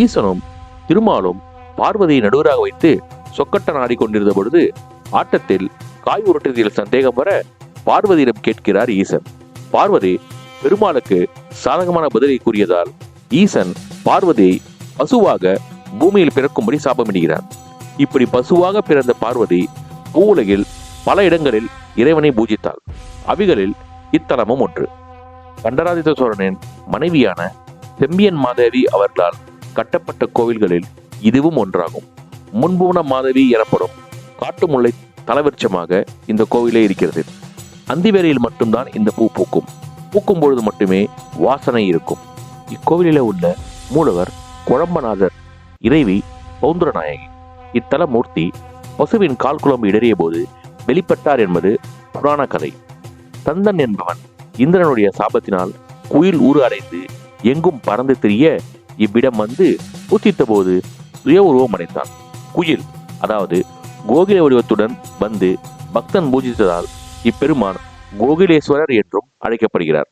ஈசனும் திருமாலும் பார்வதியை நடுவராக வைத்து சொக்கட்ட நாடி கொண்டிருந்த பொழுது ஆட்டத்தில் காய் உருட்டுதியில் சந்தேகம் வர பார்வதியிடம் கேட்கிறார் ஈசன். பார்வதி பெருமாளுக்கு சாதகமான பதிலை கூறியதால் ஈசன் பார்வதியை பசுவாக பூமியில் பிறக்கும்படி சாபமிடுகிறார் இப்படி பசுவாக பிறந்த பார்வதி பூவுலகில் பல இடங்களில் இறைவனை பூஜித்தாள். அவைகளில் இத்தலமும் ஒன்று. கண்டராதித்த சோழனின் மனைவியான செம்பியன் மாதேவி அவர்களால் கட்டப்பட்ட கோவில்களில் இதுவும் ஒன்றாகும். முன்புவன மாதவி எனப்படும் காட்டு முல்லை தலவிருட்சமாக இந்த கோவிலே இருக்கிறது. அந்திவேரையில் மட்டும்தான் இந்த பூ பூக்கும். பூக்கும் பொழுது மட்டுமே வாசனை இருக்கும். இக்கோவிலில் உள்ள மூலவர் குழம்பநாதர் இறைவி பௌந்தரநாயகி இத்தல மூர்த்தி பசுவின் கால் குழம்பு இடறிய போது வெளிப்பட்டார் என்பது புராண கதை. தந்தன் என்பவன் இந்திரனுடைய சாபத்தினால் குயில் ஊறு அடைந்து எங்கும் பறந்து திரிய இவ்விடம் வந்து புத்தித்த போது சுய உருவம் அடைந்தான் குயில் அதாவது கோகில வடிவத்துடன் வந்து பக்தன் பூஜித்ததால் இப்பெருமான் கோகிலேஸ்வரர் என்றும் அழைக்கப்படுகிறார்.